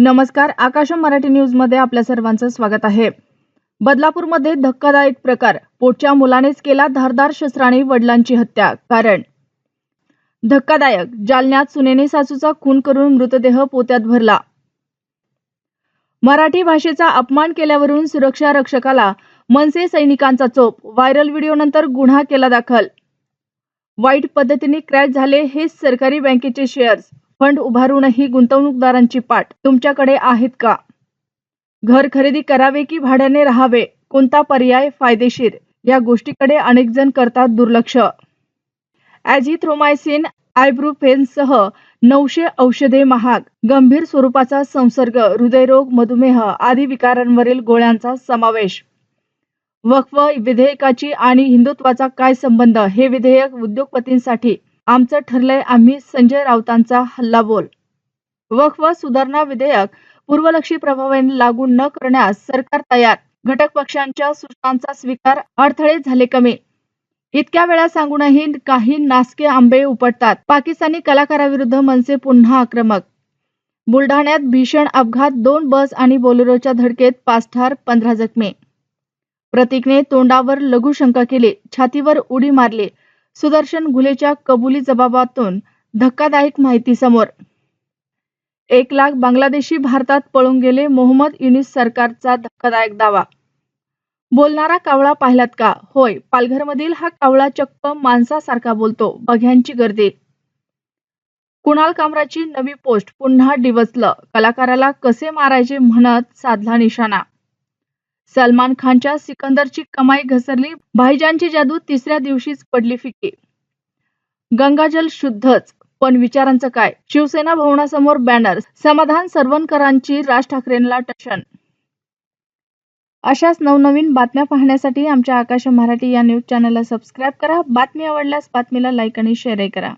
नमस्कार आकाश मराठी न्यूजमध्ये आपल्या सर्वांचं स्वागत आहे. बदलापूरमध्ये धक्कादायक प्रकार. पोटच्या मुलानेच केला धारदार शस्त्राने वडिलांची हत्या. कारण? धक्कादायक. जालन्यात सुनेने सासूचा खून करून मृतदेह पोत्यात भरला. मराठी भाषेचा अपमान केल्यावरून सुरक्षा रक्षकाला मनसे सैनिकांचा चोप. व्हायरल व्हिडिओनंतर गुन्हा केला दाखल. वाईट पद्धतीने क्रॅश झाले हे सरकारी बँकेचे शेअर्स. फंड उभारूनही गुंतवणूकदारांची पाठ तुमच्याकडे आहेत का? घर खरेदी करावे की भाड्याने राहावे? कोणता पर्याय फायदेशीर? या गोष्टीकडे अनेक जण करतात दुर्लक्ष. ॲझिथ्रोमायसिन आयब्रुफेनसह नऊशे औषधे महाग. गंभीर स्वरूपाचा संसर्ग हृदयरोग मधुमेह आदी विकारांवरील गोळ्यांचा समावेश. वक्फ विधेयकाची आणि हिंदुत्वाचा काय संबंध? हे विधेयक उद्योगपतींसाठी आमचं ठरलंय आम्ही संजय राऊतांचा हल्लाबोल वक्फ सुधारणा विधेयक पूर्वलक्षी प्रभावाने लागू न करण्यास सरकार तयार. घटक पक्षांच्या सूचनांचा स्वीकार अडथळे झाले कमी. इतक्या वेळा सांगूनही काही नासके आंबे उपटतात. पाकिस्तानी कलाकाराविरुद्ध मनसे पुन्हा आक्रमक. बुलढाण्यात भीषण अपघात दोन बस आणि बोलेरोच्या धडकेत पाच ठार पंधरा जखमी. प्रतीकने तोंडावर लघुशंका केली. छातीवर उडी मारली. सुदर्शन घुलेच्या कबुली जबाबातून धक्कादायक माहिती समोर. एक लाख बांगलादेशी भारतात पळून गेले मोहम्मद युनिस सरकारचा धक्कादायक दावा. बोलणारा कावळा पाहिलात का? होय पालघरमधील हा कावळा चक्क माणसासारखा बोलतो बघ्यांची गर्दी. कुणाल कामराची नवी पोस्ट पुन्हा डिवचलं कलाकाराला कसे मारायचे म्हणत साधला निशाणा. सलमान खानच्या सिकंदरची कमाई घसरली भाईजानची जादू तिसऱ्या दिवशीच पडली फिके गंगाजल शुद्धच पण विचारांचं काय? शिवसेना भवनासमोर बॅनर समाधान सरवणकरांची राज ठाकरेंना टशन. अशाच नवनवीन बातम्या पाहण्यासाठी आमच्या आकाश मराठी या न्यूज चॅनलला सबस्क्राईब करा बातमी आवडल्यास बातमीला लाईक आणि शेअरही करा.